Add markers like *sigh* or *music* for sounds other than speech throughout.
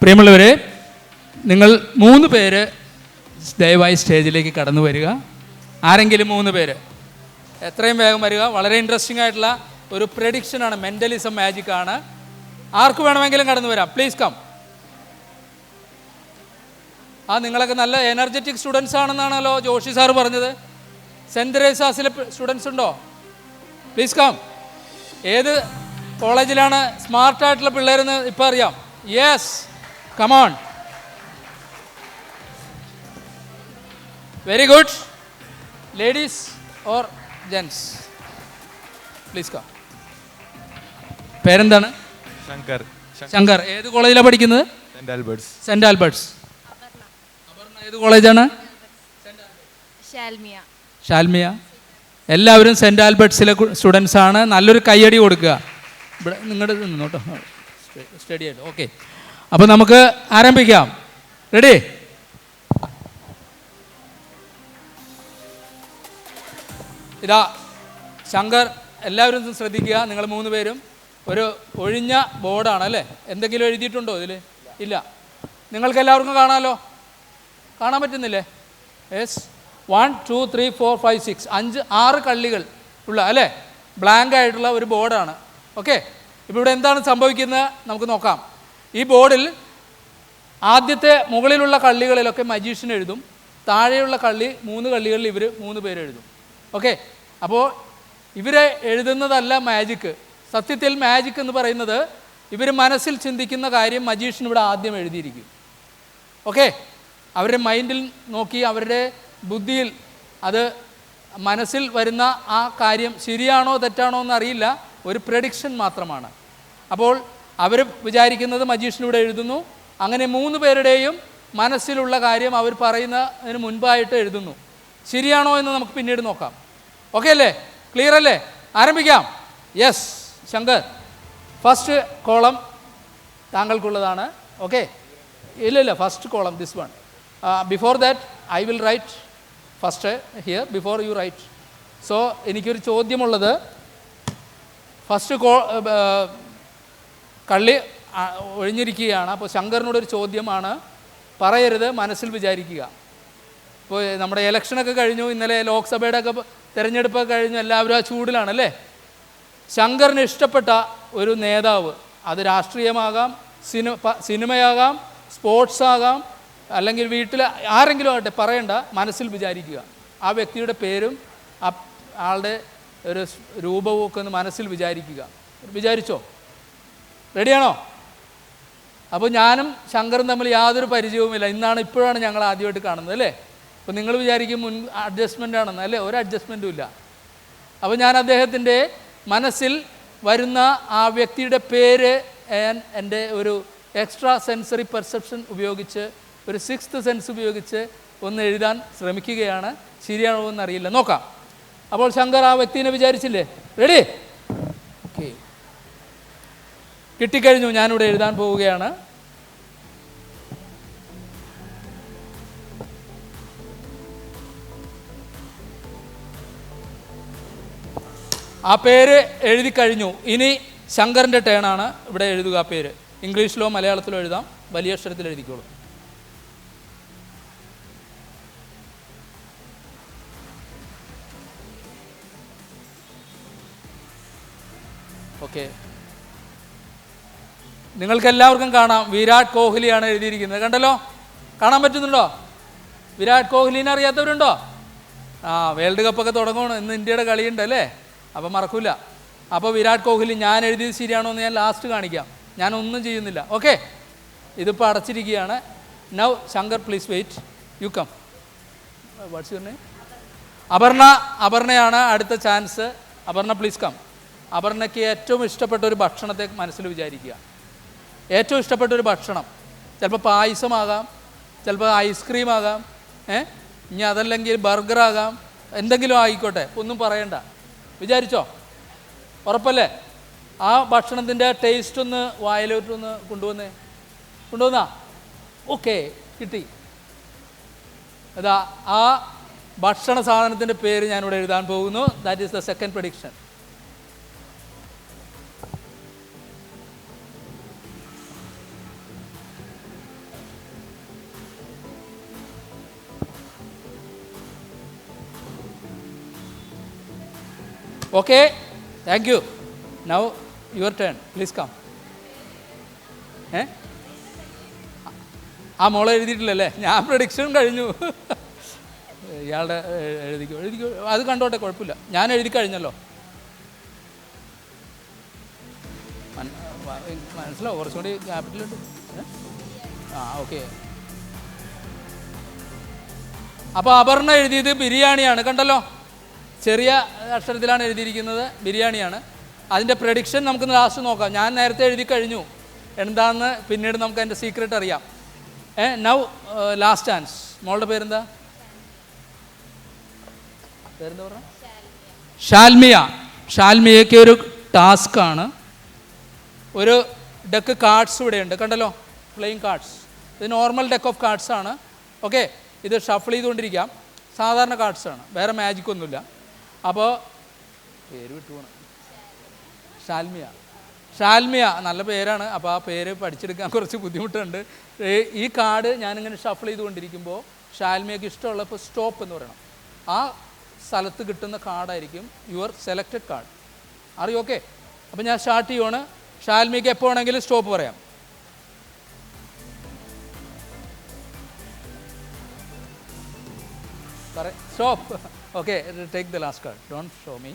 പ്രിയമുള്ളവരെ നിങ്ങൾ മൂന്ന് പേര് ദയവായി സ്റ്റേജിലേക്ക് കടന്നു വരിക. ആരെങ്കിലും മൂന്ന് പേര്? എത്രയും വേഗം വരിക. വളരെ ഇൻട്രസ്റ്റിംഗ് ആയിട്ടുള്ള ഒരു പ്രഡിക്ഷനാണ് മെന്റലിസം മാജിക് ആണ്. ആർക്ക് വേണമെങ്കിലും കടന്നു വരാം. പ്ലീസ് കം ആ നിങ്ങളൊക്കെ നല്ല എനർജറ്റിക് സ്റ്റുഡൻസ് ആണെന്നാണല്ലോ ജോഷി സാർ പറഞ്ഞത്. സെന്റ് തെരേസാസിലെ സ്റ്റുഡൻസ് ഉണ്ടോ? പ്ലീസ് കം ഏത് കോളേജിലാണ് സ്മാർട്ടായിട്ടുള്ള പിള്ളേരെന്ന് ഇപ്പം അറിയാം. Yes come on very good ladies or gents please come പേരെന്താണ്? ശങ്കർ. ശങ്കർ. ശങ്കർ ഏത് കോളേജിലാണ് പഠിക്കുന്നത്? Saint Albert's. Saint Albert's Aparna. ഏത് കോളേജാണ്? ഷാൽമിയ ഷാൽമിയ എല്ലാവരും സെന്റ് ആൽബർട്ട്സിലെ സ്റ്റുഡൻസ് ആണ് നല്ലൊരു കയ്യടി കൊടുക്കുക. ഇവിടെ നിങ്ങളുടെ നിന്നോട്ടോ. സ്റ്റഡി ആയിട്ട് ഓക്കെ. അപ്പോൾ നമുക്ക് ആരംഭിക്കാം. റെഡി ഇതാ ശങ്കർ എല്ലാവരും ശ്രദ്ധിക്കുക. നിങ്ങൾ മൂന്ന് പേരും ഒരു ഒഴിഞ്ഞ ബോർഡാണ് അല്ലേ? എന്തെങ്കിലും എഴുതിയിട്ടുണ്ടോ ഇതിൽ ഇല്ല. നിങ്ങൾക്ക് എല്ലാവർക്കും കാണാമല്ലോ കാണാൻ പറ്റുന്നില്ലേ? Yes one two three four five six അഞ്ച് ആറ് കള്ളികൾ ഉള്ള അല്ലേ? ബ്ലാങ്ക് ആയിട്ടുള്ള ഒരു ബോർഡാണ്. ഓക്കെ ഇപ്പോൾ ഇവിടെ എന്താണ് സംഭവിക്കുന്നത്? നമുക്ക് നോക്കാം. ഈ ബോർഡിൽ ആദ്യത്തെ മുകളിലുള്ള കള്ളികളിലൊക്കെ മജീഷ്യൻ എഴുതും താഴെയുള്ള കള്ളി മൂന്ന് കള്ളികളിൽ ഇവർ മൂന്ന് പേര് എഴുതും. ഓക്കെ? അപ്പോൾ ഇവരെ എഴുതുന്നതല്ല മാജിക്ക് സത്യത്തിൽ മാജിക് എന്ന് പറയുന്നത് ഇവർ മനസ്സിൽ ചിന്തിക്കുന്ന കാര്യം മജീഷ്യൻ ഇവിടെ ആദ്യം എഴുതിയിരിക്കും. ഓക്കെ? അവരുടെ മൈൻഡിൽ നോക്കി അവരുടെ ബുദ്ധിയിൽ അത് മനസ്സിൽ വരുന്ന ആ കാര്യം ശരിയാണോ തെറ്റാണോ എന്നറിയില്ല. ഒരു പ്രഡിക്ഷൻ മാത്രമാണ്. അപ്പോൾ അവർ വിചാരിക്കുന്നത് മജീഷിലൂടെ എഴുതുന്നു. അങ്ങനെ മൂന്ന് പേരുടെയും മനസ്സിലുള്ള കാര്യം അവർ പറയുന്നതിന് മുൻപായിട്ട് എഴുതുന്നു. ശരിയാണോ എന്ന് നമുക്ക് പിന്നീട് നോക്കാം. ഓക്കെ അല്ലേ? ക്ലിയർ അല്ലേ? ആരംഭിക്കാം. യെസ് ശങ്കർ. ഫസ്റ്റ് കോളം താങ്കൾക്കുള്ളതാണ്. ഓക്കെ ഇല്ല ഇല്ല first column this one before that I will write first here before you write so എനിക്കൊരു ചോദ്യമുള്ളത്. ഫസ്റ്റ് കോ കള്ളി ഒഴിഞ്ഞിരിക്കുകയാണ്. അപ്പോൾ ശങ്കറിനോടൊരു ചോദ്യമാണ്. പറയരുത് മനസ്സിൽ വിചാരിക്കുക. ഇപ്പോൾ നമ്മുടെ ഇലക്ഷനൊക്കെ കഴിഞ്ഞു. ഇന്നലെ ലോക്സഭയുടെ ഒക്കെ തിരഞ്ഞെടുപ്പൊക്കെ കഴിഞ്ഞു. എല്ലാവരും ആ ചൂടിലാണല്ലേ? ശങ്കറിന് ഇഷ്ടപ്പെട്ട ഒരു നേതാവ് അത് രാഷ്ട്രീയമാകാം സിനിമ സിനിമയാകാം സ്പോർട്സ് ആകാം അല്ലെങ്കിൽ വീട്ടിൽ ആരെങ്കിലും ആകട്ടെ പറയണ്ട മനസ്സിൽ വിചാരിക്കുക. ആ വ്യക്തിയുടെ പേരും ആ ആളുടെ ഒരു രൂപവും ഒക്കെ ഒന്ന് മനസ്സിൽ വിചാരിക്കുക. വിചാരിച്ചോ? റെഡിയാണോ അപ്പോൾ ഞാനും ശങ്കറും തമ്മിൽ യാതൊരു പരിചയവുമില്ല. ഇന്നാണ് ഇപ്പോഴാണ് ഞങ്ങൾ ആദ്യമായിട്ട് കാണുന്നത് അല്ലേ? അപ്പോൾ നിങ്ങൾ വിചാരിക്കും മുൻ അഡ്ജസ്റ്റ്മെന്റ് ആണെന്ന് അല്ലേ? ഒരു അഡ്ജസ്റ്റ്മെന്റും ഇല്ല. അപ്പോൾ ഞാൻ അദ്ദേഹത്തിന്റെ മനസ്സിൽ വരുന്ന ആ വ്യക്തിയുടെ പേര് എന്റെ ഒരു എക്സ്ട്രാ സെൻസറി പെർസെപ്ഷൻ ഉപയോഗിച്ച് ഒരു സിക്സ്ത് സെൻസ് ഉപയോഗിച്ച് ഒന്ന് എഴുതാൻ ശ്രമിക്കുകയാണ്. ശരിയാണോ എന്നറിയില്ല. നോക്കാം. അപ്പോൾ ശങ്കർ ആ വ്യക്തിനെ വിചാരിച്ചില്ലേ? റെഡി ഓക്കെ കിട്ടിക്കഴിഞ്ഞു ഞാനിവിടെ എഴുതാൻ പോവുകയാണ്. ആ പേര് എഴുതി കഴിഞ്ഞു. ഇനി ശങ്കറിന്റെ ടേണാണ് ഇവിടെ എഴുതുക ആ പേര്. ഇംഗ്ലീഷിലോ മലയാളത്തിലോ എഴുതാം. വലിയ അക്ഷരത്തിൽ എഴുതിക്കോളൂ. ഓക്കെ നിങ്ങൾക്ക് എല്ലാവർക്കും കാണാം. വിരാട് കോഹ്ലിയാണ് എഴുതിയിരിക്കുന്നത്. കണ്ടല്ലോ? കാണാൻ പറ്റുന്നുണ്ടോ? വിരാട് കോഹ്ലിനെ അറിയാത്തവരുണ്ടോ? ആ വേൾഡ് കപ്പൊക്കെ തുടങ്ങണം ഇന്ന് ഇന്ത്യയുടെ കളിയുണ്ട് അല്ലേ? അപ്പോൾ മറക്കൂല. അപ്പോൾ വിരാട് കോഹ്ലി ഞാൻ എഴുതിയത് ശരിയാണോ എന്ന് ഞാൻ ലാസ്റ്റ് കാണിക്കാം. ഞാനൊന്നും ചെയ്യുന്നില്ല. ഓക്കെ ഇതിപ്പോൾ അടച്ചിരിക്കുകയാണ്. Now Shankar please wait you come what's your name Aparna. അപർണയാണ് അടുത്ത ചാൻസ് അപർണ പ്ലീസ് കം അപർണയ്ക്ക് ഏറ്റവും ഇഷ്ടപ്പെട്ട ഒരു ഭക്ഷണത്തെ മനസ്സിൽ വിചാരിക്കുക. ഏറ്റവും ഇഷ്ടപ്പെട്ട ഒരു ഭക്ഷണം. ചിലപ്പോൾ പായസമാകാം ചിലപ്പോൾ ഐസ്ക്രീം ആകാം ഏ? ഇനി അതല്ലെങ്കിൽ ബർഗറാകാം എന്തെങ്കിലും ആയിക്കോട്ടെ ഒന്നും പറയണ്ട. വിചാരിച്ചോ? ഉറപ്പല്ലേ? ആ ഭക്ഷണത്തിന്റെ ടേസ്റ്റ് ഒന്ന് വായിലോട്ടൊന്ന് കൊണ്ടുവന്നേ. കൊണ്ടുവന്നാ? ഓക്കെ കിട്ടി. അതാ ആ ഭക്ഷണ സാധനത്തിന്റെ പേര് ഞാനിവിടെ എഴുതാൻ പോകുന്നു. That is the second prediction okay thank you now your turn please come ഏ ആ മോളെ എഴുതിയിട്ടില്ലല്ലേ? ഞാൻ പ്രഡിക്ഷൻ കഴിഞ്ഞു. *laughs* ഇയാളുടെ എഴുതിക്കോ എഴുതിക്കോ. അത് കണ്ടോട്ടെ കുഴപ്പമില്ല. ഞാൻ എഴുതി കഴിഞ്ഞല്ലോ. മനസ്സിലാവും കുറച്ചും കൂടി ക്യാപിറ്റലുണ്ട് ആ ഓക്കെ അപ്പോൾ അപർണ എഴുതിയത് ബിരിയാണിയാണ്. കണ്ടല്ലോ? ചെറിയ അക്ഷരത്തിലാണ് എഴുതിയിരിക്കുന്നത് ബിരിയാണിയാണ്. അതിന്റെ പ്രഡിക്ഷൻ നമുക്ക് ലാസ്റ്റ് നോക്കാം. ഞാൻ നേരത്തെ എഴുതി കഴിഞ്ഞു. എന്താണെന്ന് പിന്നീട് നമുക്ക് അതിന്റെ സീക്രട്ട് അറിയാം. ഏ നൗ ലാസ്റ്റ് ചാൻസ് മോളുടെ പേരെന്താ? പേരെന്താ പറഞ്ഞ? ഷാൽമിയ ഷാൽമിയയ്ക്ക് ഒരു ടാസ്ക്കാണ് ഒരു ഡെക്ക് കാർഡ്സ് ഇവിടെയുണ്ട് കണ്ടല്ലോ? പ്ലെയിൻ കാർഡ്സ് ഇത് നോർമൽ ഡെക്ക് ഓഫ് കാർഡ്സ് ആണ്. ഓക്കെ ഇത് ഷഫിൾ ചെയ്തുകൊണ്ടിരിക്കാം. സാധാരണ കാർഡ്സ് ആണ്. വേറെ മാജിക് ഒന്നുമില്ല. അപ്പോൾ പേര് വിട്ടുപോകണം ഷാൽമിയ ഷാൽമിയ നല്ല പേരാണ്. അപ്പോൾ ആ പേര് പഠിച്ചെടുക്കാൻ കുറച്ച് ബുദ്ധിമുട്ടുണ്ട്. ഈ കാർഡ് ഞാനിങ്ങനെ ഷഫിൾ ചെയ്തുകൊണ്ടിരിക്കുമ്പോൾ ഷാൽമിയക്ക് ഇഷ്ടമുള്ളപ്പോൾ സ്റ്റോപ്പ് എന്ന് പറയണം. ആ സ്ഥലത്ത് കിട്ടുന്ന കാർഡായിരിക്കും യുവർ സെലക്റ്റഡ് കാർഡ്. അറിയോ ഓക്കെ അപ്പോൾ ഞാൻ സ്റ്റാർട്ട് ചെയ്യുവാണ്. ഷാൽമിക്ക് എപ്പോൾ വേണമെങ്കിലും സ്റ്റോപ്പ് പറയാം. Stop. Okay take the last card don't show me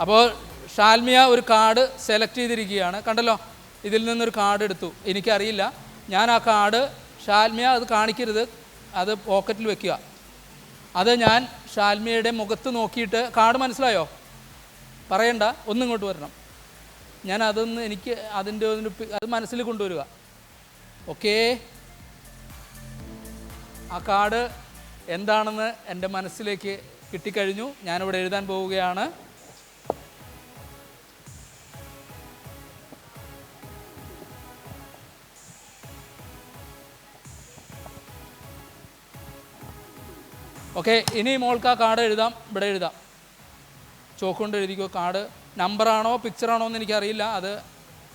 അപ്പോൾ ഷാൽമിയ ഒരു കാർഡ് സെലക്ട് ചെയ്തിരിക്കുകയാണ്. കണ്ടല്ലോ? ഇതിൽ നിന്നൊരു കാർഡ് എടുത്തു. എനിക്കറിയില്ല. ഞാൻ ആ കാർഡ് ഷാൽമിയ അത് കാണിക്കരുത്. അത് പോക്കറ്റിൽ വെക്കുക. അത് ഞാൻ ഷാൽമിയയുടെ മുഖത്ത് നോക്കിയിട്ട് കാർഡ് മനസ്സിലായോ? പറയണ്ട. ഒന്നും ഇങ്ങോട്ട് വരണം. ഞാൻ അതൊന്ന് എനിക്ക് അതിന്റെ ഒന്ന് അത് മനസ്സിൽ കൊണ്ടുവരിക. ഓക്കേ ആ കാർഡ് എന്താണെന്ന് എന്റെ മനസ്സിലേക്ക് കിട്ടിക്കഴിഞ്ഞു. ഞാനിവിടെ എഴുതാൻ പോവുകയാണ്. ഓക്കെ ഇനി മോൾക്ക് ആ കാർഡ് എഴുതാം. ഇവിടെ എഴുതാം. ചോക്ക് കൊണ്ട് എഴുതിക്കോ കാർഡ്. നമ്പറാണോ പിക്ചറാണോ എന്ന് എനിക്കറിയില്ല. അത്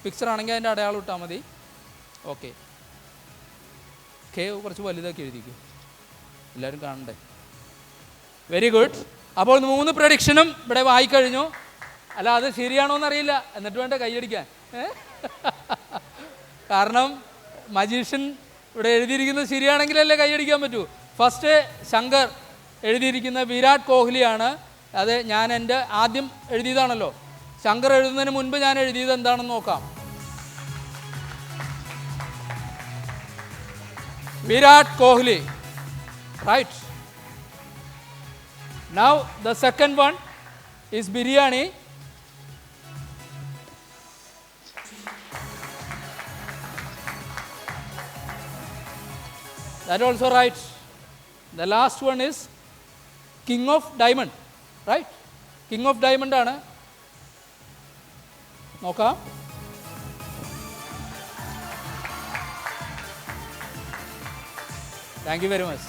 പിക്ചറാണെങ്കിൽ അതിന്റെ അടയാളം ഇട്ടാൽ മതി. ഓക്കെ. കെ കുറച്ച് വലുതാക്കി എഴുതിക്കോ. എല്ലാവരും കാണണ്ടേ? വെരി ഗുഡ് അപ്പോൾ മൂന്ന് പ്രഡിക്ഷനും ഇവിടെ വായിക്കഴിഞ്ഞു അല്ല അത് ശരിയാണോ എന്നറിയില്ല. എന്നിട്ട് വേണ്ട കൈയടിക്കാൻ? കാരണം മജീഷ്യൻ ഇവിടെ എഴുതിയിരിക്കുന്നത് ശരിയാണെങ്കിലല്ലേ കൈയടിക്കാൻ പറ്റൂ. ഫസ്റ്റ് ശങ്കർ എഴുതിയിരിക്കുന്ന വിരാട് കോഹ്ലിയാണ്. അത് ഞാൻ എന്റെ ആദ്യം എഴുതിയതാണല്ലോ. ശങ്കർ എഴുതുന്നതിന് മുൻപ് ഞാൻ എഴുതിയത് എന്താണെന്ന് നോക്കാം. Virat Kohli. Right Now the second one is biryani. That also right. The last one is King of Diamond. Right? King of Diamond ആണ് നോക്കാം താങ്ക് യു വെരി മച്ച്